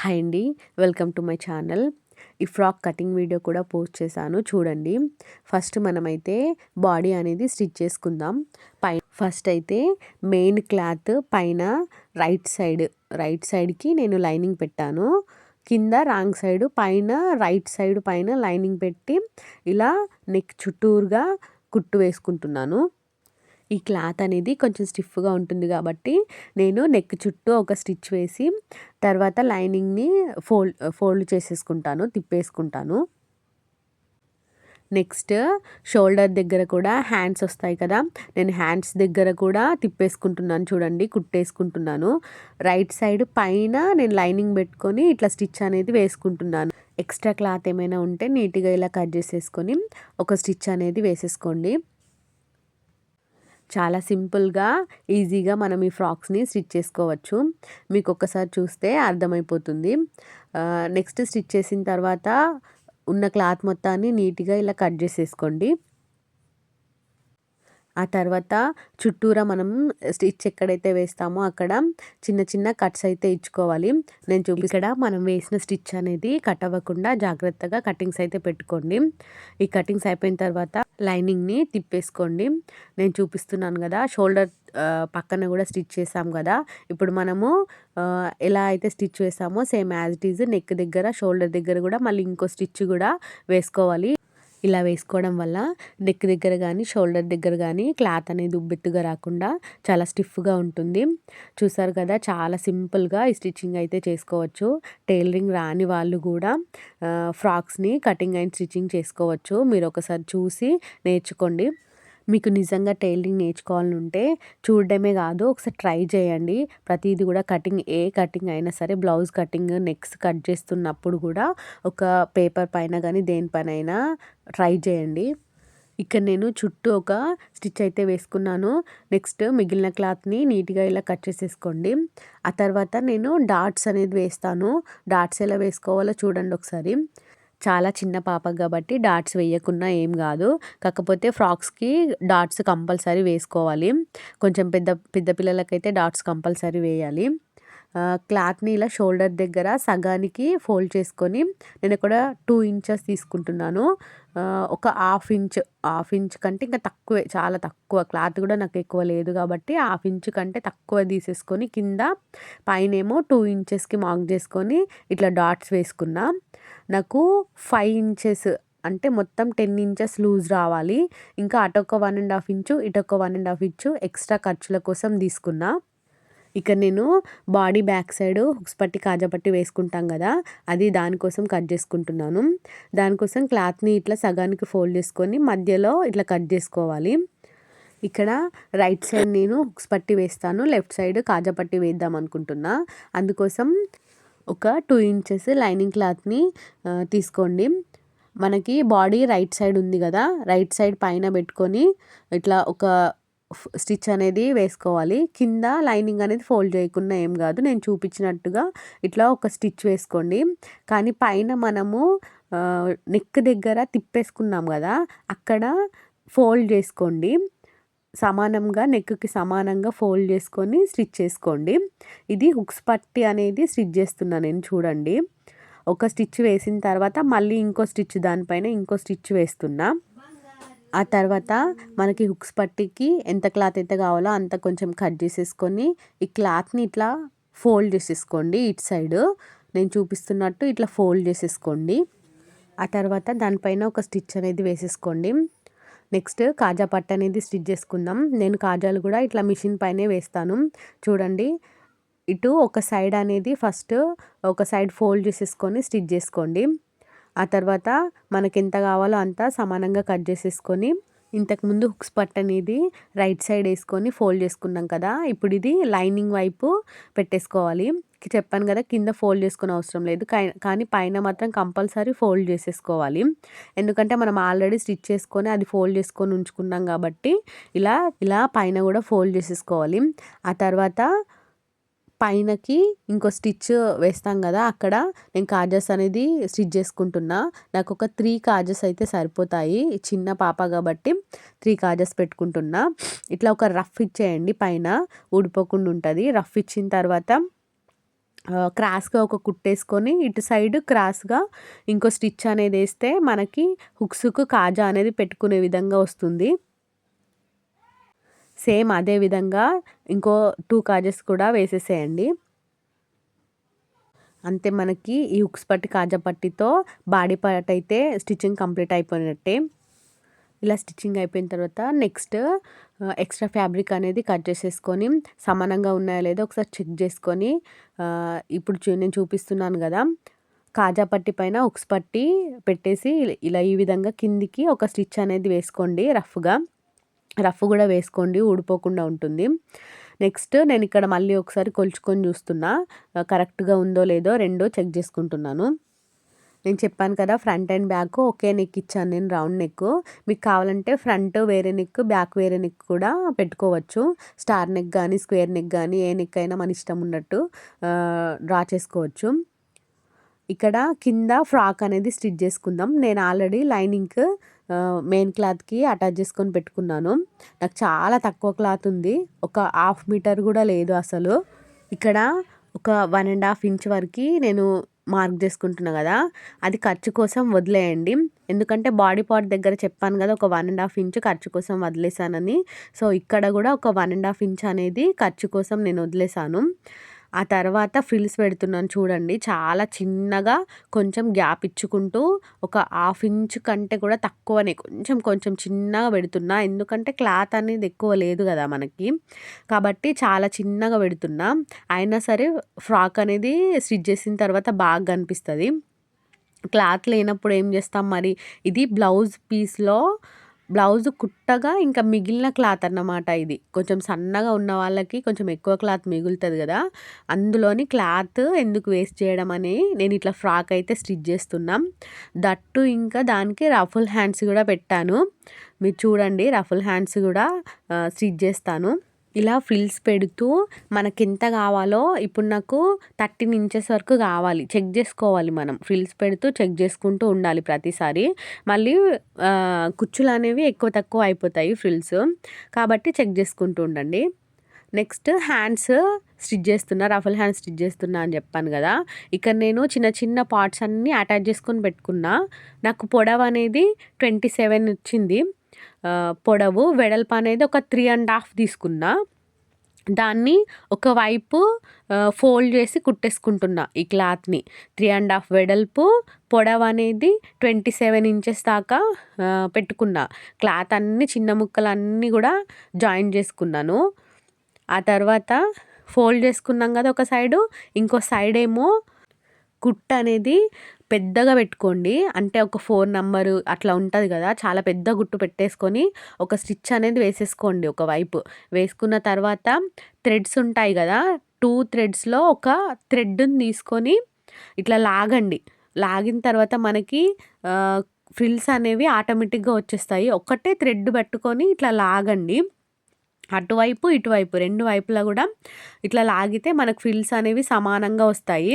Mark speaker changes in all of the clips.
Speaker 1: Hi అండి welcome to my channel. ఈ frock cutting video కూడా పోస్ట్ చేశాను చూడండి. ఫస్ట్ మనమైతే బాడీ అనేది స్టిచ్ చేసుకుందాం. పై ఫస్ట్ అయితే మెయిన్ క్లాత్ పైన రైట్ సైడ్ రైట్ సైడ్కి నేను లైనింగ్ పెట్టాను. కింద రాంగ్ సైడ్ పైన రైట్ సైడ్ పైన లైనింగ్ పెట్టి ఇలా నెక్ చుట్టూరుగా కుట్టు వేసుకుంటున్నాను. ఈ క్లాత్ అనేది కొంచెం స్టిఫ్గా ఉంటుంది కాబట్టి నేను నెక్ చుట్టూ ఒక స్టిచ్ వేసి తర్వాత లైనింగ్ని ఫోల్డ్ ఫోల్డ్ చేసేసుకుంటాను తిప్పేసుకుంటాను. నెక్స్ట్ షోల్డర్ దగ్గర కూడా హ్యాండ్స్ వస్తాయి కదా నేను హ్యాండ్స్ దగ్గర కూడా తిప్పేసుకుంటున్నాను చూడండి కుట్టేసుకుంటున్నాను. రైట్ సైడ్ పైన నేను లైనింగ్ పెట్టుకొని ఇట్లా స్టిచ్ అనేది వేసుకుంటున్నాను. ఎక్స్ట్రా క్లాత్ ఏమైనా ఉంటే నీట్గా ఇలా కట్ చేసేసుకొని ఒక స్టిచ్ అనేది వేసేసుకోండి. చాలా సింపుల్గా ఈజీగా మనం ఈ ఫ్రాక్స్ని స్టిచ్ చేసుకోవచ్చు. మీకు ఒక్కసారి చూస్తే అర్థమైపోతుంది. నెక్స్ట్ స్టిచ్ చేసిన తర్వాత ఉన్న క్లాత్ మొత్తాన్ని నీట్గా ఇలా కట్ చేసేసుకోండి. ఆ తర్వాత చుట్టూరా మనం స్టిచ్ ఎక్కడైతే వేస్తామో అక్కడ చిన్న చిన్న కట్స్ అయితే ఇచ్చుకోవాలి. నేను చూపి ఇక్కడ మనం వేసిన స్టిచ్ అనేది కట్ అవ్వకుండా జాగ్రత్తగా కటింగ్స్ అయితే పెట్టుకోండి. ఈ కటింగ్స్ అయిపోయిన తర్వాత లైనింగ్ని తిప్పేసుకోండి. నేను చూపిస్తున్నాను కదా షోల్డర్ పక్కన కూడా స్టిచ్ చేసాం కదా. ఇప్పుడు మనము ఎలా అయితే stitch వేసామో same as it is neck దగ్గర షోల్డర్ దగ్గర కూడా మళ్ళీ ఇంకో స్టిచ్ కూడా వేసుకోవాలి. ఇలా వేసుకోవడం వల్ల నెక్ దగ్గర కానీ షోల్డర్ దగ్గర కానీ క్లాత్ అనేది ఉబ్బెత్తుగా రాకుండా చాలా స్టిఫ్గా ఉంటుంది. చూసారు కదా చాలా సింపుల్గా ఈ స్టిచ్చింగ్ అయితే చేసుకోవచ్చు. టైలరింగ్ రాని వాళ్ళు కూడా ఫ్రాక్స్ని కటింగ్ అండ్ స్టిచ్చింగ్ చేసుకోవచ్చు. మీరు ఒకసారి చూసి నేర్చుకోండి. మీకు నిజంగా టైలరింగ్ నేర్చుకోవాలంటే చూడడమే కాదు ఒకసారి ట్రై చేయండి. ప్రతిదీ కూడా కటింగ్ ఏ కటింగ్ అయినా సరే బ్లౌజ్ కటింగ్ నెక్స్ట్ కట్ చేస్తున్నప్పుడు కూడా ఒక పేపర్ పైన కానీ దేనిపైన ట్రై చేయండి. ఇక్కడ నేను చుట్టూ ఒక స్టిచ్ అయితే వేసుకున్నాను. నెక్స్ట్ మిగిలిన క్లాత్ని నీట్గా ఇలా కట్ చేసేసుకోండి. ఆ తర్వాత నేను డాట్స్ అనేది వేస్తాను. డాట్స్ ఎలా వేసుకోవాలో చూడండి ఒకసారి. చాలా చిన్న పాప కాబట్టి డాట్స్ వేయకున్నా ఏం కాదు. కాకపోతే ఫ్రాక్స్కి డాట్స్ కంపల్సరీ వేసుకోవాలి. కొంచెం పెద్ద పెద్ద పిల్లలకైతే డాట్స్ కంపల్సరీ వేయాలి. క్లాత్ని ఇలా షోల్డర్ దగ్గర సగానికి ఫోల్డ్ చేసుకొని నేను ఇక్కడ టూ ఇంచెస్ తీసుకుంటున్నాను. ఒక హాఫ్ ఇంచ్ హాఫ్ ఇంచ్ కంటే ఇంకా తక్కువే చాలా తక్కువ. క్లాత్ కూడా నాకు ఎక్కువ లేదు కాబట్టి హాఫ్ ఇంచ్ కంటే తక్కువ తీసేసుకొని కింద పైన ఏమో టూ ఇంచెస్కి మార్క్ చేసుకొని ఇట్లా డాట్స్ వేసుకున్నా. నాకు ఫైవ్ ఇంచెస్ అంటే మొత్తం టెన్ ఇంచెస్ లూజ్ రావాలి. ఇంకా అటొక one and half inch ఇటొక one and half inch extra ఖర్చుల కోసం తీసుకున్నా. ఇక నేను బాడీ బ్యాక్ సైడ్ హుక్స్ పట్టి కాజా పట్టి వేసుకుంటాం కదా అది దానికోసం కట్ చేసుకుంటున్నాను. దానికోసం క్లాత్ని ఇట్లా సగానికి ఫోల్డ్ చేసుకొని మధ్యలో ఇట్లా కట్ చేసుకోవాలి. ఇక్కడ రైట్ సైడ్ నేను హుక్స్ పట్టి వేస్తాను లెఫ్ట్ సైడ్ కాజా పట్టి వేద్దాం అనుకుంటున్నా. అందుకోసం ఒక టూ ఇంచెస్ లైనింగ్ క్లాత్ని తీసుకోండి. మనకి బాడీ రైట్ సైడ్ ఉంది కదా రైట్ సైడ్ పైన పెట్టుకొని ఇట్లా ఒక స్టిచ్ అనేది వేసుకోవాలి. కింద లైనింగ్ అనేది ఫోల్డ్ చేయకుండా ఏం కాదు నేను చూపించినట్టుగా ఇట్లా ఒక స్టిచ్ వేసుకోండి. కానీ పైన మనము నెక్ దగ్గర తిప్పేసుకున్నాం కదా అక్కడ ఫోల్డ్ చేసుకోండి. సమానంగా నెక్కి సమానంగా ఫోల్డ్ చేసుకొని స్టిచ్ చేసుకోండి. ఇది హుక్స్ పట్టి అనేది స్టిచ్ చేస్తున్నా నేను చూడండి. ఒక స్టిచ్ వేసిన తర్వాత మళ్ళీ ఇంకో స్టిచ్ దానిపైన ఇంకో స్టిచ్ వేస్తున్నా. ఆ తర్వాత మనకి హుక్స్ పట్టికి ఎంత క్లాత్ అయితే కావాలో అంత కొంచెం కట్ చేసేసుకొని ఈ క్లాత్ని ఇట్లా ఫోల్డ్ చేసేసుకోండి ఇటు సైడ్. నేను చూపిస్తున్నట్టు ఇట్లా ఫోల్డ్ చేసేసుకోండి. ఆ తర్వాత దానిపైన ఒక స్టిచ్ అనేది వేసేసుకోండి. నెక్స్ట్ కాజా పట్టు అనేది స్టిచ్ చేసుకుందాం. నేను కాజాలు కూడా ఇట్లా మిషన్ పైనే వేస్తాను. చూడండి. ఇటు ఒక సైడ్ అనేది ఫస్ట్ ఒక సైడ్ ఫోల్డ్ చేసేసుకొని స్టిచ్ చేసుకోండి. ఆ తర్వాత మనకి ఎంత కావాలో అంత సమానంగా కట్ చేసేసుకొని ఇంతకుముందు హుక్స్ పట్ అనేది రైట్ సైడ్ వేసుకొని ఫోల్డ్ చేసుకున్నాం కదా. ఇప్పుడు ఇది లైనింగ్ వైపు పెట్టేసుకోవాలి. చెప్పాను కదా కింద ఫోల్డ్ చేసుకునే అవసరం లేదు. కానీ పైన మాత్రం కంపల్సరీ ఫోల్డ్ చేసేసుకోవాలి. ఎందుకంటే మనం ఆల్రెడీ స్టిచ్ చేసుకొని అది ఫోల్డ్ చేసుకొని ఉంచుకున్నాం కాబట్టి ఇలా ఇలా పైన కూడా ఫోల్డ్ చేసేసుకోవాలి. ఆ తర్వాత పైనకి ఇంకో స్టిచ్ వేస్తాం కదా అక్కడ నేను కాజెస్ అనేది స్టిచ్ చేసుకుంటున్నా. నాకు ఒక త్రీ కాజెస్ అయితే సరిపోతాయి. చిన్న పాప కాబట్టి త్రీ కాజెస్ పెట్టుకుంటున్నా. ఇట్లా ఒక రఫ్ ఇచ్చేయండి పైన ఊడిపోకుండా ఉంటుంది. రఫ్ ఇచ్చిన తర్వాత క్రాస్గా ఒక కుట్టేసుకొని ఇటు సైడ్ క్రాస్గా ఇంకో స్టిచ్ అనేది వేస్తే మనకి హుక్స్కు కాజా అనేది పెట్టుకునే విధంగా వస్తుంది. సేమ్ అదే విధంగా ఇంకో టూ కాజెస్ కూడా వేసేసేయండి. అంతే మనకి ఈ హుక్స్ పట్టి కాజా పట్టితో బాడీ పార్ట్ అయితే స్టిచ్చింగ్ కంప్లీట్ అయిపోయినట్టే. ఇలా స్టిచ్చింగ్ అయిపోయిన తర్వాత నెక్స్ట్ ఎక్స్ట్రా ఫ్యాబ్రిక్ అనేది కట్ చేసేసుకొని సమానంగా ఉన్నాయో లేదో ఒకసారి చెక్ చేసుకొని ఇప్పుడు నేను చూపిస్తున్నాను కదా కాజా పట్టి పైన ఉక్స్ పట్టి పెట్టేసి ఇలా ఈ విధంగా కిందికి ఒక స్టిచ్ అనేది వేసుకోండి రఫ్గా. రఫ్ కూడా వేసుకోండి ఊడిపోకుండా ఉంటుంది. నెక్స్ట్ నేను ఇక్కడ మళ్ళీ ఒకసారి కొలుచుకొని చూస్తున్నా కరెక్ట్గా ఉందో లేదో రెండో చెక్ చేసుకుంటున్నాను. నేను చెప్పాను కదా ఫ్రంట్ అండ్ బ్యాక్ ఒకే నెక్ ఇచ్చాను నేను రౌండ్ నెక్ మీకు కావాలంటే ఫ్రంట్ వేరే నెక్ బ్యాక్ వేరే నెక్ కూడా పెట్టుకోవచ్చు. స్టార్ నెక్ కానీ స్క్వేర్ నెక్ కానీ ఏ నెక్ అయినా మన ఇష్టం ఉన్నట్టు డ్రా చేసుకోవచ్చు. ఇక్కడ కింద ఫ్రాక్ అనేది స్టిచ్ చేసుకుందాం. నేను ఆల్రెడీ లైనింగ్ మెయిన్ క్లాత్కి అటాచ్ చేసుకొని పెట్టుకున్నాను. నాకు చాలా తక్కువ క్లాత్ ఉంది. ఒక హాఫ్ మీటర్ కూడా లేదు అసలు. ఇక్కడ ఒక వన్ అండ్ హాఫ్ ఇంచ్ వరకు నేను మార్క్ చేసుకుంటున్నా కదా అది ఖర్చు కోసం వదిలేయండి. ఎందుకంటే బాడీ పార్ట్ దగ్గర చెప్పాను కదా ఒక వన్ అండ్ హాఫ్ ఇంచ్ ఖర్చు కోసం వదిలేసానని సో ఇక్కడ కూడా ఒక వన్ అండ్ హాఫ్ ఇంచ్ అనేది ఖర్చు కోసం నేను వదిలేసాను ఆ తర్వాత ఫ్రిల్స్ పెడుతున్నాను చూడండి. చాలా చిన్నగా కొంచెం గ్యాప్ ఇచ్చుకుంటూ ఒక హాఫ్ ఇంచ్ కంటే కూడా తక్కువనే కొంచెం కొంచెం చిన్నగా పెడుతున్నా. ఎందుకంటే క్లాత్ అనేది ఎక్కువ లేదు కదా మనకి. కాబట్టి చాలా చిన్నగా పెడుతున్నా. అయినా సరే ఫ్రాక్ అనేది స్టిచ్ చేసిన తర్వాత బాగా కనిపిస్తుంది. క్లాత్ లేనప్పుడు ఏం చేస్తాం మరి? ఇది బ్లౌజ్ పీస్లో బ్లౌజ్ కుట్టగా ఇంకా మిగిలిన క్లాత్ అన్నమాట ఇది. కొంచెం సన్నగా ఉన్న వాళ్ళకి కొంచెం ఎక్కువ క్లాత్ మిగులుతుంది కదా. అందులోని క్లాత్ ఎందుకు వేస్ట్ చేయడం అని నేను ఇట్లా ఫ్రాక్ అయితే స్టిచ్ చేస్తున్నాం. దట్టు ఇంకా దానికి రఫుల్ హ్యాండ్స్ కూడా పెట్టాను. మీరు చూడండి రఫుల్ హ్యాండ్స్ కూడా స్టిచ్ చేస్తాను. ఇలా ఫిల్స్ పెడుతూ మనకి ఎంత కావాలో ఇప్పుడు నాకు థర్టీన్ ఇంచెస్ వరకు కావాలి. చెక్ చేసుకోవాలి మనం. ఫ్రిల్స్ పెడుతూ చెక్ చేసుకుంటూ ఉండాలి ప్రతిసారి. మళ్ళీ కుచ్చులు అనేవి ఎక్కువ తక్కువ అయిపోతాయి ఫ్రిల్స్ కాబట్టి చెక్ చేసుకుంటూ ఉండండి. నెక్స్ట్ హ్యాండ్స్ స్టిచ్ చేస్తున్నా రఫల్ హ్యాండ్స్ స్టిచ్ చేస్తున్నా అని చెప్పాను కదా. ఇక్కడ నేను చిన్న చిన్న పార్ట్స్ అన్నీ అటాచ్ చేసుకొని పెట్టుకున్నా. నాకు పొడవు అనేది ట్వంటీ సెవెన్ వచ్చింది. పొడవు వెడల్పు అనేది ఒక త్రీ అండ్ హాఫ్ తీసుకున్నా. దాన్ని ఒకవైపు ఫోల్డ్ చేసి కుట్టేసుకుంటున్నా ఈ క్లాత్ని త్రీ అండ్ హాఫ్ వెడల్పు పొడవు అనేది ట్వంటీ సెవెన్ ఇంచెస్ దాకా పెట్టుకున్నా. క్లాత్ అన్ని చిన్న ముక్కలు అన్నీ కూడా జాయిన్ చేసుకున్నాను. ఆ తర్వాత ఫోల్డ్ చేసుకున్నాం కదా ఒక సైడు ఇంకో సైడ్ ఏమో కుట్ అనేది పెద్దగా పెట్టుకోండి. అంటే ఒక ఫోర్ నెంబరు అట్లా ఉంటుంది కదా చాలా పెద్ద గుట్టు పెట్టేసుకొని ఒక స్టిచ్ అనేది వేసేసుకోండి ఒక వైపు. వేసుకున్న తర్వాత థ్రెడ్స్ ఉంటాయి కదా టూ థ్రెడ్స్లో ఒక థ్రెడ్ని తీసుకొని ఇట్లా లాగండి. లాగిన తర్వాత మనకి ఫ్రిల్స్ అనేవి ఆటోమేటిక్గా వచ్చేస్తాయి. ఒక్కటే థ్రెడ్ పెట్టుకొని ఇట్లా లాగండి. అటువైపు ఇటువైపు రెండు వైపులా కూడా ఇట్లా లాగితే మనకు ఫ్రిల్స్ అనేవి సమానంగా వస్తాయి.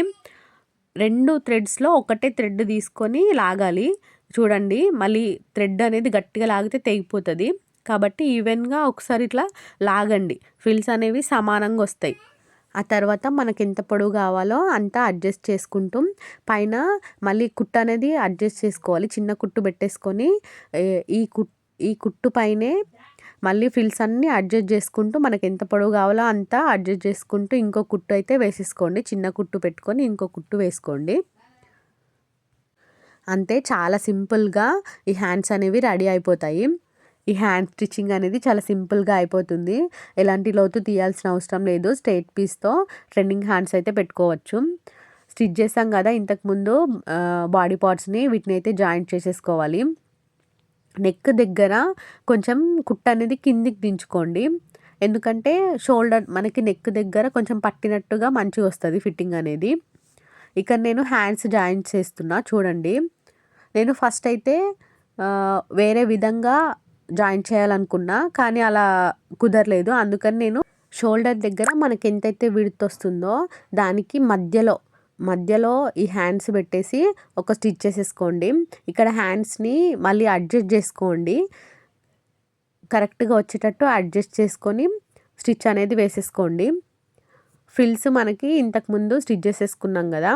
Speaker 1: రెండు థ్రెడ్స్లో ఒకటే థ్రెడ్ తీసుకొని లాగాలి. చూడండి మళ్ళీ థ్రెడ్ అనేది గట్టిగా లాగితే తెగిపోతుంది. కాబట్టి ఈవెన్గా ఒకసారి ఇట్లా లాగండి. ఫిల్స్ అనేవి సమానంగా వస్తాయి. ఆ తర్వాత మనకి ఎంత పొడవు కావాలో అంతా అడ్జస్ట్ చేసుకుంటూ పైన మళ్ళీ కుట్టు అనేది అడ్జస్ట్ చేసుకోవాలి. చిన్న కుట్టు పెట్టేసుకొని ఈ కుట్ ఈ కుట్టు పైనే మళ్ళీ ఫిల్స్ అన్నీ అడ్జస్ట్ చేసుకుంటూ మనకి ఎంత పొడవు కావాలో అంతా అడ్జస్ట్ చేసుకుంటూ ఇంకో కుట్టు అయితే వేసేసుకోండి. చిన్న కుట్టు పెట్టుకొని ఇంకో కుట్టు వేసుకోండి. అంతే చాలా సింపుల్గా ఈ హ్యాండ్స్ అనేవి రెడీ అయిపోతాయి. ఈ హ్యాండ్ స్టిచ్చింగ్ అనేది చాలా సింపుల్గా అయిపోతుంది. ఎలాంటి లోతు తీయాల్సిన అవసరం లేదు. స్ట్రైట్ పీస్తో ట్రెండింగ్ హ్యాండ్స్ అయితే పెట్టుకోవచ్చు. స్టిచ్ చేసాం కదా ఇంతకుముందు బాడీ పార్ట్స్ని వీటిని అయితే జాయింట్ చేసేసుకోవాలి. నెక్ దగ్గర కొంచెం కుట్ట అనేది కిందికి దించుకోండి. ఎందుకంటే షోల్డర్ మనకి నెక్ దగ్గర కొంచెం పట్టినట్టుగా మంచిగా వస్తుంది ఫిట్టింగ్ అనేది. ఇక్కడ నేను హ్యాండ్స్ జాయిన్ చేస్తున్నా చూడండి. నేను ఫస్ట్ అయితే వేరే విధంగా జాయిన్ చేయాలనుకున్నా కానీ అలా కుదరలేదు. అందుకని నేను షోల్డర్ దగ్గర మనకి ఎంతైతే విడుతు వస్తుందో దానికి మధ్యలో మధ్యలో ఈ హ్యాండ్స్ పెట్టేసి ఒక స్టిచ్ చేసేసుకోండి. ఇక్కడ హ్యాండ్స్ని మళ్ళీ అడ్జస్ట్ చేసుకోండి. కరెక్ట్గా వచ్చేటట్టు అడ్జస్ట్ చేసుకొని స్టిచ్ అనేది వేసేసుకోండి. ఫ్రిల్స్ మనకి ఇంతకుముందు స్టిచ్ చేసేసుకున్నాం కదా.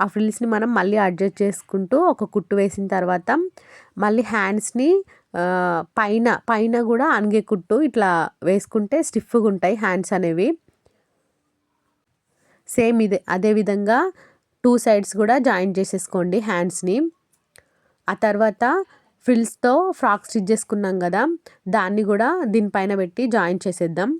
Speaker 1: ఆ ఫ్రిల్స్ని మనం మళ్ళీ అడ్జస్ట్ చేసుకుంటూ ఒక కుట్టు వేసిన తర్వాత మళ్ళీ హ్యాండ్స్ని పైన పైన కూడా అనిగే కుట్టు ఇట్లా వేసుకుంటే స్టిఫ్గా ఉంటాయి హ్యాండ్స్ అనేవి. సేమ్ ఇదే అదేవిధంగా టూ సైడ్స్ కూడా జాయిన్ చేసేసుకోండి హ్యాండ్స్ని. ఆ తర్వాత ఫ్రిల్స్తో ఫ్రాక్ స్టిచ్ చేసుకున్నాం కదా దాన్ని కూడా దీనిపైన పెట్టి జాయిన్ చేసేద్దాం.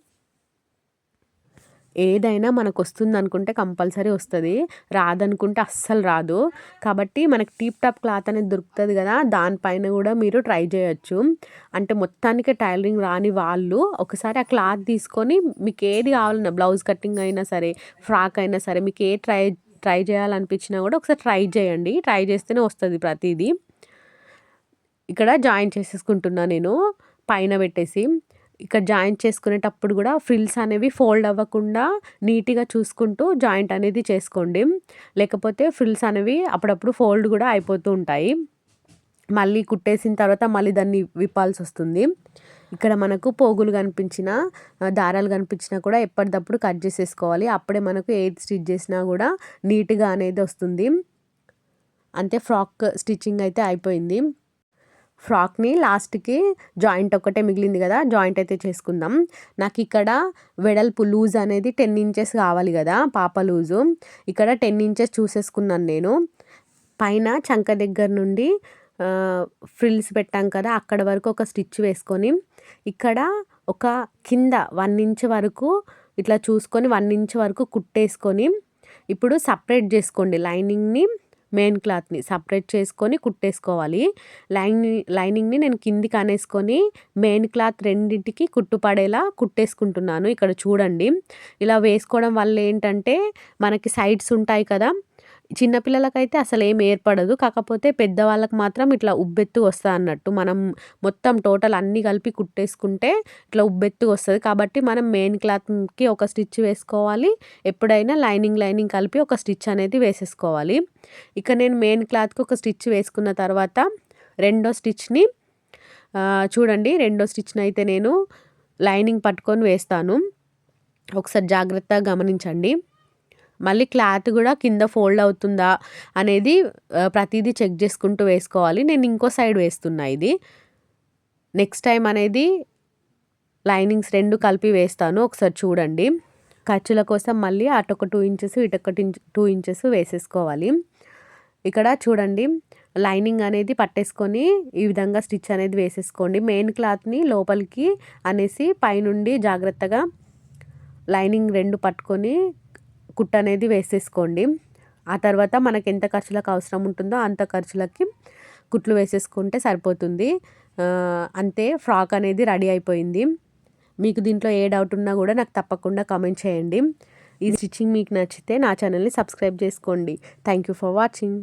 Speaker 1: ఏదైనా మనకు వస్తుంది అనుకుంటే కంపల్సరీ వస్తుంది. రాదనుకుంటే అస్సలు రాదు. కాబట్టి మనకి టీప్ టాప్ క్లాత్ అనేది దొరుకుతుంది కదా దానిపైన కూడా మీరు ట్రై చేయొచ్చు. అంటే మొత్తానికి టైలరింగ్ రాని వాళ్ళు ఒకసారి ఆ క్లాత్ తీసుకొని మీకు ఏది కావాలన్నా బ్లౌజ్ కటింగ్ అయినా సరే ఫ్రాక్ అయినా సరే మీకు ఏ ట్రై ట్రై చేయాలనిపించినా కూడా ఒకసారి ట్రై చేయండి. ట్రై చేస్తేనే వస్తుంది ప్రతిదీ. ఇక్కడ జాయిన్ చేసేసుకుంటున్నా నేను. పైన పెట్టేసి. ఇక్కడ జాయింట్ చేసుకునేటప్పుడు కూడా ఫ్రిల్స్ అనేవి ఫోల్డ్ అవ్వకుండా నీట్గా చూసుకుంటూ జాయింట్ అనేది చేసుకోండి. లేకపోతే ఫ్రిల్స్ అనేవి అప్పుడప్పుడు ఫోల్డ్ కూడా అయిపోతూ ఉంటాయి. మళ్ళీ కుట్టేసిన తర్వాత మళ్ళీ దాన్ని విప్పాల్సి వస్తుంది. ఇక్కడ మనకు పోగులు కనిపించిన దారాలు కనిపించినా కూడా ఎప్పటికప్పుడు కట్ చేసేసుకోవాలి. అప్పుడే మనకు ఏది స్టిచ్ చేసినా కూడా నీట్గా అనేది వస్తుంది. అంతే ఫ్రాక్ స్టిచ్చింగ్ అయితే అయిపోయింది. ఫ్రాక్ని లాస్ట్కి జాయింట్ ఒక్కటే మిగిలింది కదా జాయింట్ అయితే చేసుకుందాం. నాకు ఇక్కడ వెడల్పు లూజ్ అనేది టెన్ ఇంచెస్ కావాలి కదా పాప లూజు. ఇక్కడ టెన్ ఇంచెస్ చూసేసుకున్నాను నేను. పైన చంక దగ్గర నుండి ఫ్రిల్స్ పెట్టాం కదా అక్కడ వరకు ఒక స్టిచ్ వేసుకొని ఇక్కడ ఒక కింద వన్ ఇంచ్ వరకు ఇట్లా చూసుకొని వన్ ఇంచ్ వరకు కుట్టేసుకొని ఇప్పుడు సపరేట్ చేసుకోండి లైనింగ్ని. మెయిన్ క్లాత్ని సపరేట్ చేసుకొని కుట్టేసుకోవాలి. లైనింగ్ లైనింగ్ని నేను కిందికి అనేసుకొని మెయిన్ క్లాత్ రెండింటికి కుట్టుపడేలా కుట్టేసుకుంటున్నాను. ఇక్కడ చూడండి. ఇలా వేసుకోవడం వల్ల ఏంటంటే మనకి సైడ్స్ ఉంటాయి కదా చిన్నపిల్లలకైతే అసలు ఏం ఏర్పడదు. కాకపోతే పెద్దవాళ్ళకి మాత్రం ఇట్లా ఉబ్బెత్తు వస్తుంది అన్నట్టు. మనం మొత్తం టోటల్ అన్నీ కలిపి కుట్టేసుకుంటే ఇట్లా ఉబ్బెత్తు వస్తుంది. కాబట్టి మనం మెయిన్ క్లాత్కి ఒక స్టిచ్ వేసుకోవాలి. ఎప్పుడైనా లైనింగ్ లైనింగ్ కలిపి ఒక స్టిచ్ అనేది వేసేసుకోవాలి. ఇక నేను మెయిన్ క్లాత్కి ఒక స్టిచ్ వేసుకున్న తర్వాత రెండో స్టిచ్ని చూడండి రెండో స్టిచ్ని అయితే నేను లైనింగ్ పట్టుకొని వేస్తాను. ఒకసారి జాగ్రత్తగా గమనించండి. మళ్ళీ క్లాత్ కూడా కింద ఫోల్డ్ అవుతుందా అనేది ప్రతిదీ చెక్ చేసుకుంటూ వేసుకోవాలి. నేను ఇంకో సైడ్ వేస్తున్నా ఇది. నెక్స్ట్ టైం అనేది లైనింగ్స్ రెండు కలిపి వేస్తాను. ఒకసారి చూడండి. ఖర్చుల కోసం మళ్ళీ అటొక టూ ఇంచెస్ ఇటొక టూ ఇంచెస్ వేసేసుకోవాలి. ఇక్కడ చూడండి. లైనింగ్ అనేది పట్టేసుకొని ఈ విధంగా స్టిచ్ అనేది వేసేసుకోండి. మెయిన్ క్లాత్ని లోపలికి అనేసి పైనుండి జాగ్రత్తగా లైనింగ్ రెండు పట్టుకొని కుట్ట అనేది వేసేసుకోండి. ఆ తర్వాత మనకి ఎంత ఖర్చులకు అవసరం ఉంటుందో అంత ఖర్చులకి కుట్లు వేసేసుకుంటే సరిపోతుంది. అంతే ఫ్రాక్ అనేది రెడీ అయిపోయింది. మీకు దీంట్లో ఏ డౌట్ ఉన్నా కూడా నాకు తప్పకుండా కామెంట్ చేయండి. ఈ స్టిచ్చింగ్ మీకు నచ్చితే నా ఛానల్ని సబ్స్క్రైబ్ చేసుకోండి. Thank you for watching.